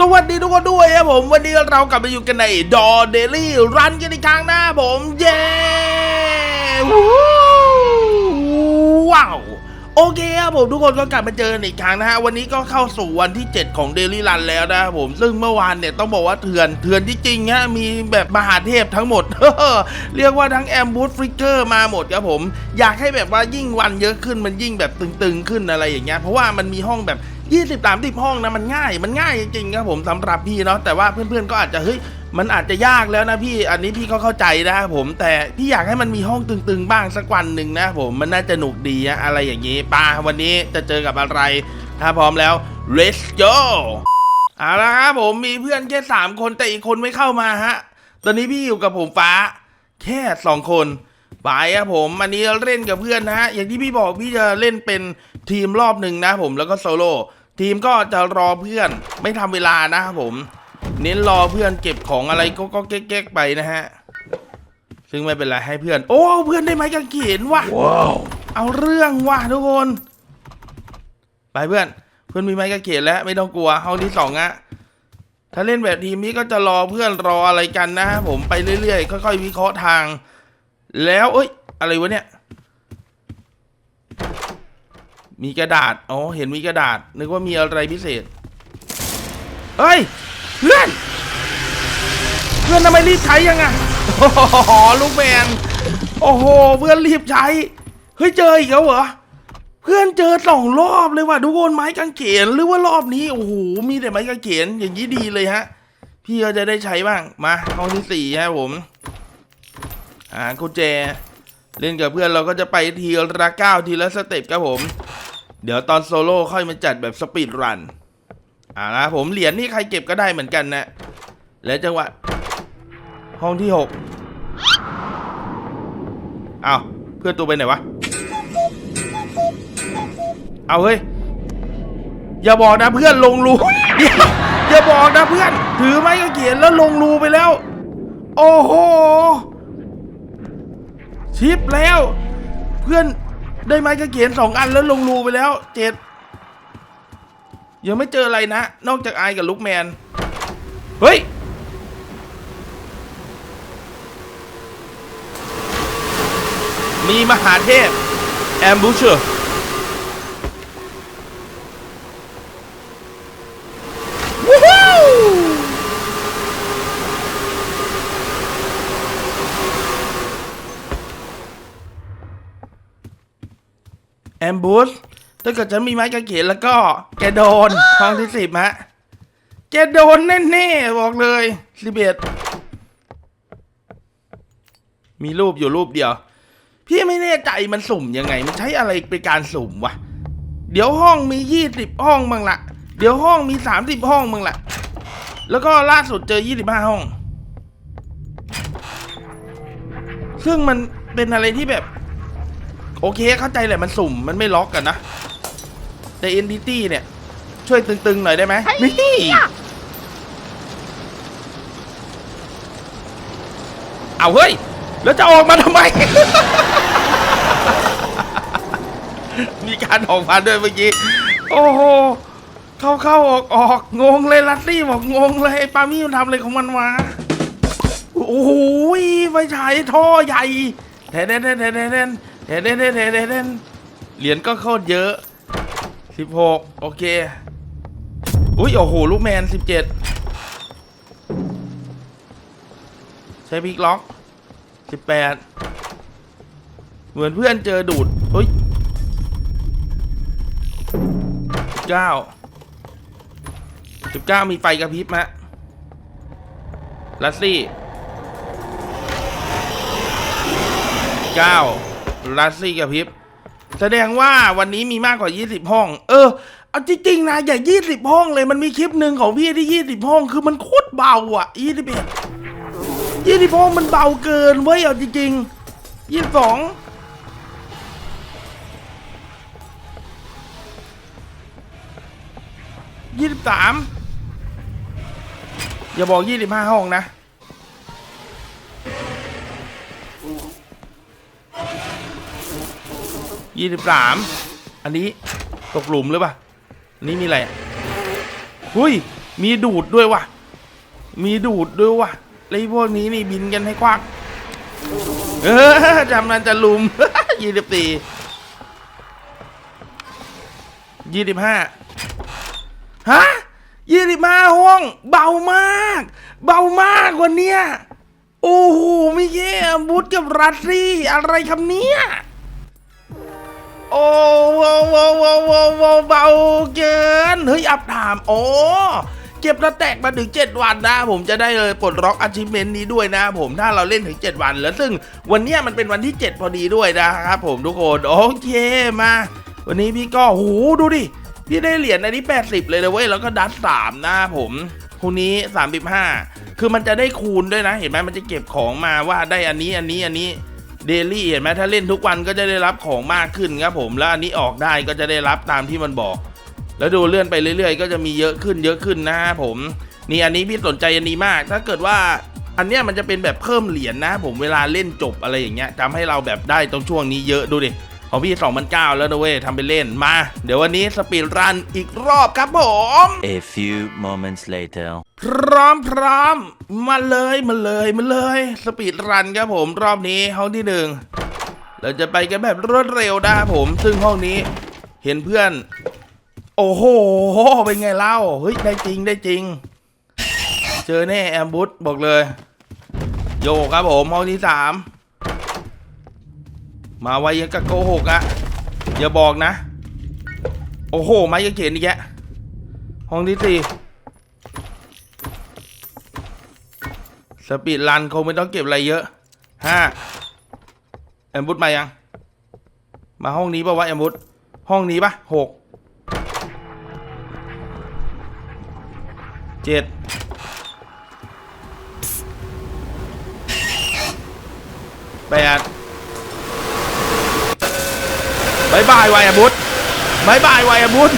สวัสดีทุกคนด้วยครับผม วันนี้เรากลับมาอยู่กันในดอเดลี่รันกันอีกครั้งนะผม เย้ว้าวโอเคครับผมทุกคนก็กลับมาเจอกันอีกครั้งนะฮะวันนี้ก็เข้าสู่วันที่ 7 ของเดลี่รันแล้วนะครับผมซึ่งเมื่อวานเนี่ยต้องบอกว่าเถื่อนเถื่อนที่จริงฮะมีแบบมหาเทพทั้งหมด เรียกว่าทั้งแอมบูสฟริกเกอร์มาหมดครับผม อยากให้แบบว่ายิ่งวันเยอะขึ้นมันยิ่งแบบตึงๆขึ้นอะไรอย่างเงี้ยเพราะว่ามันมีห้องแบบ 20 30ห้องนะมันง่าย มันง่ายจริงๆครับผมสำหรับพี่เนาะแต่ว่าเพื่อนๆก็อาจจะเฮ้ยมันอาจจะยากแล้วนะพี่อันนี้พี่ก็เข้าใจนะครับผมแต่พี่อยากให้มันมีห้องตึงๆบ้างสักวันหนึ่งนะผมมันน่าจะหนุกดีอะอะไรอย่างนี้ปาวันนี้จะเจอกับอะไร ถ้าพร้อมแล้ว let's go เอาละครับผมมีเพื่อนแค่สามคนแต่อีกคนไม่เข้ามาฮะตอนนี้พี่อยู่กับผมฟ้า แค่สองคนไปครับผมอันนี้เราเล่นกับเพื่อนนะฮะอย่างที่พี่บอกพี่จะเล่นเป็นทีมรอบหนึ่งนะผมแล้วก็โซโล่ ทีมก็จะรอเพื่อนไม่ทำเวลานะครับผม เน้นรอเพื่อนเก็บของอะไรก็ก็แก๊กๆไปนะฮะ ซึ่งไม่เป็นไรให้เพื่อน โอ้เพื่อนได้ไม้กางเขนว่ะว้าวเอาเรื่องว่ะทุกคน ไปเพื่อน เพื่อนมีไม้กางเขนแล้วไม่ต้องกลัวห้องที่สองอะถ้าเล่นแบบทีมนี้ก็จะรอเพื่อนรออะไรกันนะฮะผมไปเรื่อยๆค่อยๆวิเคราะห์ทาง แล้วเอ้ย อะไรวะเนี่ย มีกระดาษ อ๋อ เห็นมีกระดาษ นึกว่ามีอะไรพิเศษเฮ้ย เพื่อน เพื่อนทำไมรีบใช้ยังอะโอ้โหลูกแมน โอ้โห เพื่อนรีบใช้ เฮ้ย เจออีกแล้วเหรอ เพื่อนเจอสองรอบเลยว่ะทุกคนไม้กางเขนหรือว่ารอบนี้ โอ้โห มีแต่ไม้กางเขนอย่างนี้ดีเลยฮะ พี่ก็จะได้ใช้บ้าง มาห้องที่สี่ฮะผมอ่ากุญแจเล่นกับเพื่อนเราก็จะไปทีละก้าวทีละสเต็ปครับผม เดี๋ยวตอนโซโล่ค่อยมาจัดแบบสปีดรันอ่านะผมเหรียญนี่ใครเก็บก็ได้เหมือนกันนะ และจังหวะ ห้องที่หกเอาเพื่อนตัวไปไหนวะ เอาเฮ้ย อย่าบอกนะเพื่อนลงรูอย่าอย่าบอกนะเพื่อน ถือไม้กางเขนแล้วลงรูไปแล้ว โอ้โห ชิปแล้ว เพื่อน ได้ไม้กระเขนสองอันแล้วลงรูไปแล้วเจ็ดยังไม่เจออะไรนะ นอกจากไอกับลูกแมน เฮ้ย มีมหาเทพ แอมบูเชอร์วู้ฮู้แอ มบูสถ้าเกิดฉันมีไม้กางเขนแล้วก็แกโดนห้องที่สิบฮะแกโดนแน่ๆบอกเลยสิบเอ็ดมีรูปอยู่รูปเดียว พี่ไม่แน่ใจมันสุ่มยังไง มันใช้อะไรเป็นการสุ่มวะ เดี๋ยวห้องมียี่สิบห้องบ้างละเดี๋ยวห้องมีสามสิบห้องบ้างละแล้วก็ล่าสุดเจอยี่สิบห้าห้อง ซึ่งมันเป็นอะไรที่แบบ โอเคเข้าใจแหละมันสุ่มมันไม่ล็อกกันนะ แต่ Entity เนี่ย ช่วยตึงๆหน่อยได้ไหมนี่ เอาเฮ้ย แล้วจะออกมาทำไม มีการออกมาด้วยเมื่อกี้ โอ้โห เข้าเข้าออกออกงงเลยลัตตี้บอกงงเลยไอ้ปามี่มันทำอะไรของมันวะโอ้โหไฟฉายท่อใหญ่แทนแทนแทนแทน แทนแทนแทนแทนแทนแทนแทนเหรียญก็โคตรเยอะสิบหกโอเค อุ้ยโอ้โหลูกแมนสิบเจ็ดใช้พิกล็อกสิบแปดเหมือนเพื่อนเจอดูดเฮ้ยสิบเก้าสิบเก้ามีไฟกระพริบมะลัสซี่เก้า ลัสซี่กระพริบแสดงว่าวันนี้มีมากกว่า 20 ห้อง เออ เอาจริงๆนะอย่า 20 ห้องเลยมันมีคลิปหนึ่งของพี่ที่ 20 ห้องคือมันโคตรเบาอะ21 20ห้องมันเบาเกินเว้ยเอาจริงๆ 22 23อย่าบอก25ห้องนะ ยี่สิบสามอันนี้ตกหลุมหรือเปล่าอันนี้มีอะไรอุ้ย มีดูดด้วยว่ะ มีดูดด้วยว่ะแล้วไอ้พวกนี้นี่บินกันให้ควัก เออจำนั้นจะลุมยี่สิบสี่ยี่สิบห้าฮะยี่สิบห้าห้อง เบามาก เบามากกว่าเนี้ยโอ้โหไม่แย่บูธกับรัสซี่อะไรคำเนี้ย อ้โหโว้โว้โว้โว้เบาเกินเฮ้ยอัพถามโอ้เก็บแล้วแตกมาถึง 7 วันนะ ผมจะได้เลยปลดล็อกอาชีพเมนนี้ด้วยนะ ผมถ้าเราเล่นถึง 7 วันแล้วซึ่งวันนี้มันเป็นวันที่ 7 พอดีด้วยนะครับผมทุกคนโอเคมา วันนี้พี่ก็โหดูดิพี่ได้เหรียญอันนี้ 80 เลยนะเว้ยแล้วก็ดัด3นะผมคูนี้ 35 คือมันจะได้คูณด้วยนะ เห็นไหมมันจะเก็บของมาว่าได้อันนี้อันนี้อันนี้ เดลี่เห็นไหมถ้าเล่นทุกวันก็จะได้รับของมากขึ้นครับผมแล้วอันนี้ออกได้ก็จะได้รับตามที่มันบอก แล้วดูเลื่อนไปเรื่อย ๆ ก็จะมีเยอะขึ้นเยอะขึ้นนะฮะผมนี่อันนี้พี่สนใจอันนี้มาก ถ้าเกิดว่าอันเนี้ยมันจะเป็นแบบเพิ่มเหรียญนะผมเวลาเล่นจบอะไรอย่างเงี้ยทำให้เราแบบได้ตรงช่วงนี้เยอะดูดิ ของพี่ 2 0 0แล้วนะเว้ยทำไปเล่นมา เดี๋ยววันนี้สปีดรันอีกรอบครับผม A few moments later. พร้อมพร้อมมาเลยมาเลยมาเลย สปีดรันครับผมรอบนี้ห้องที่หนึ่งเราจะไปกันแบบรวดเร็วนะครับผม ซึ่งห้องนี้เห็นเพื่อน โอ้โห เป็นไงเล่า เฮ้ย ได้จริงได้จริง เจอแน่แอมบูสบอกเลย โยกครับผมห้องที่สาม มาไวยังกะโกหกอะอย่าบอกนะ โอ้โหไม้กางเขนอีกแกะห้องที่สี่สปีดรันคงไม่ต้องเก็บอะไรเยอะห้าแอมบุตมายัง มาห้องนี้ป่าวะแอมบุตห้องนี้ปะหกเจ็ดแปดายบายไวแอมบุตบายบายไวแอมบุต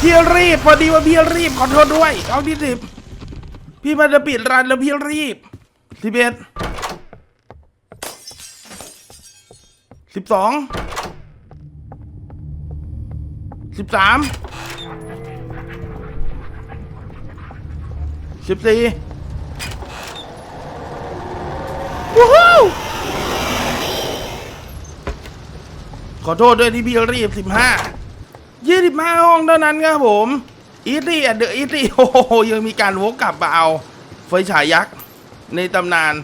พี่รีบพอดีว่าพี่รีบขอโทษด้วยห้องที่สิบพี่มันจะปิดร้านแล้วพี่รีบสิบเอ็ดสิบสองสิบสามสิบสี่วู้ฮู้ ขอโทษด้วยที่พี่รีบสิบห้ายี่สิบห้าห้องเท่านั้นครับผมอีตี้อะเดอะอีตี้โอ้โหยังมีการวกกลับมาเอาไฟฉายยักษ์ในตำนาน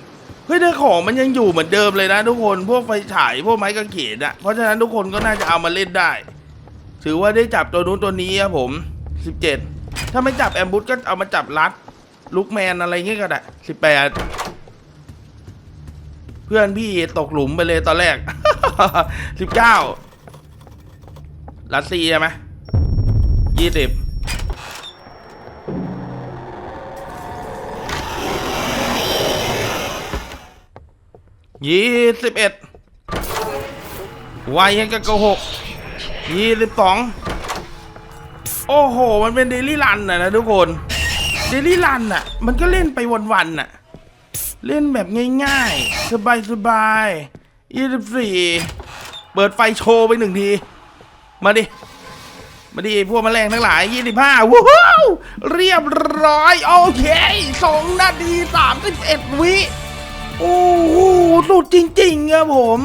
เฮ้ยแต่ของมันยังอยู่เหมือนเดิมเลยนะ ทุกคนพวกไฟฉายพวกไม้กางเขนอะเพราะฉะนั้นทุกคนก็น่าจะเอามาเล่นได้ ถือว่าได้จับตัวนู้นตัวนี้ครับผม17ถ้าไม่จับแอมบูสก็เอามาจับลัดลุกแมนอะไรเงี้ยก็ได้18เพื่อนพี่ตกหลุมไปเลยตอนแรก 19ลัดซีใช่ไหมยี่สิบยี่สิบเอ็ดวัยยังกับโกหกยี่สิบสองโอ้โห มันเป็นเดลี่รันนะนะทุกคน เดลี่รันน่ะ มันก็เล่นไปวันๆน่ะ เล่นแบบง่ายๆ สบายๆ ยี่สิบสี่เปิดไฟโชว์ไปหนึ่งที มาดิ มาดิพวกแมลงทั้งหลายยี่สิบห้าว้าวเรียบร้อย โอเคสองนาทีสามสิบเอ็ดวิโอ้โหสุดจริง ๆ ครับผม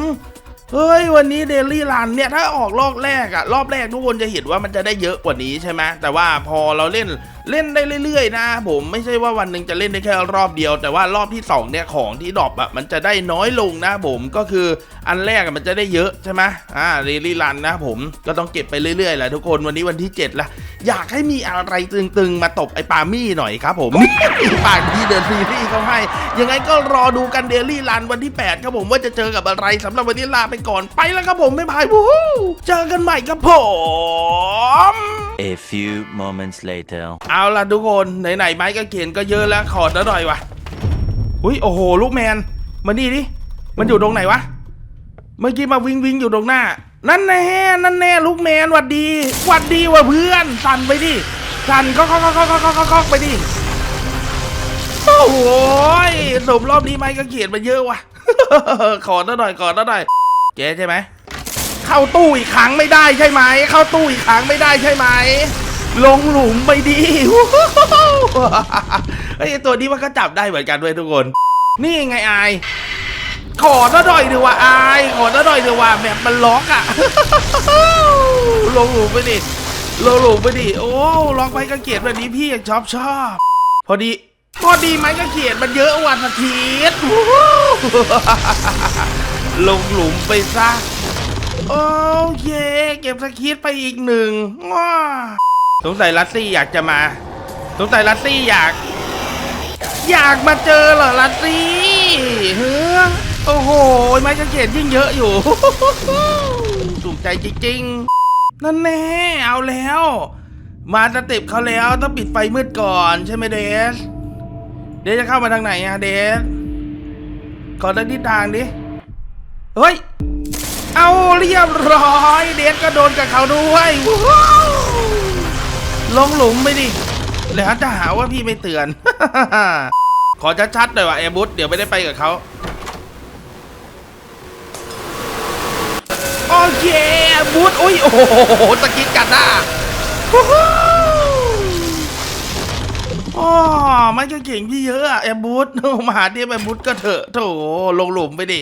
เฮ้ย วันนี้เดลี่รันเนี่ย ถ้าออกรอบแรกอะรอบแรกทุกคนจะเห็นว่ามันจะได้เยอะกว่านี้ใช่ไหมแต่ว่าพอเราเล่น เล่นได้เรื่อยๆนะผมไม่ใช่ว่าวันหนึ่งจะเล่นได้แค่รอบเดียว แต่ว่ารอบที่สองเนี่ยของที่ดรอปอะมันจะได้น้อยลงนะผมก็คืออันแรกมันจะได้เยอะใช่ไหมอ่าเดลี่รันนะผมก็ต้องเก็บไปเรื่อยๆแหละทุกคนวันนี้วันที่ 7 ละ อยากให้มีอะไรตึงๆ มาตบไอ้ปามี่หน่อยครับผมปากที่เดินซีรีส์เขาให้ ยังไงก็รอดูกันเดลี่รันวันที่ 8 ครับผมว่าจะเจอกับอะไรสำหรับวันนี้ลาไปก่อนไปแล้วครับผมไม่พายวู้ฮู้เจอกันใหม่ครับผม A few moments later. เอาล่ะทุกคน ไหนๆไม้ก็เขียนก็เยอะแล้วขอดแล้วหน่อยวะอุ้ยโอ้โห ลูกแมนมานี่ดิมันอยู่ตรงไหนวะ เมื่อกี้มาวิ่งวิ่งอยู่ตรงหน้า นั่นแน่นั่นแน่ลูกแมนหวัดดีหวัดดีว่ะเพื่อนสั่นไปดิสั่นก็ก็ก็ก็ก็ก็ก็ไปดิโอ้โหสมรอบนี้ไม้ก็เขียนมาเยอะว่ะขอแล้วหน่อยขอแล้วหน่อยแกใช่ไหม เข้าตู้อีกครั้งไม่ได้ใช่ไหม เข้าตู้อีกครั้งไม่ได้ใช่ไหม ลงหลุมไปดิไอ้ตัวนี้มันก็จับได้เหมือนกันด้วยทุกคน นี่ไงไอายขอซะหน่อยดีว่าอายขอซะหน่อยดีว่าแบบมันล็อกอะลงหลุมไปดิลงหลุมไปดิโอ้ล็อกไม้กางเขนแบบนี้พี่ยังชอบชอบ พอดีพอดีไหมกางเขนมันเยอะวันอาทิตย์ลงหลุมไปซะ โอเค เก็บสคิดไปอีกหนึ่งว้าสงสัยลัสซี่อยากจะมา สงสัยลัสซี่อยาก อยากมาเจอเหรอลัสซี่เฮ้อโอ้โห ไม้กางเขนยิ่งเยอะอยู่ถูกใจจริงๆ นั่นแน่ เอาแล้ว มาสเต็ปเขาแล้วต้องปิดไฟมืดก่อนใช่ไหมเดส เดสจะเข้ามาทางไหนอะเดส ขอเดินทิศทางดิ เฮ้ย เอาเรียบร้อย เดสก็โดนกับเขาด้วยว้าวลงหลุมไปดิแล้วจะหาว่าพี่ไม่เตือน ขอชัดๆหน่อยว่าแอร์บุสเดี๋ยวไม่ได้ไปกับเขาโอเคแอร์บุสอุ้ยโอ้โหตะกิดกันหน้าวู้ฮู้อ๋อไม่ก็เก่งพี่เยอะอะแอร์บุสมาหาเดียแอร์บุสก็เถอะโถลงหลุมไปดิ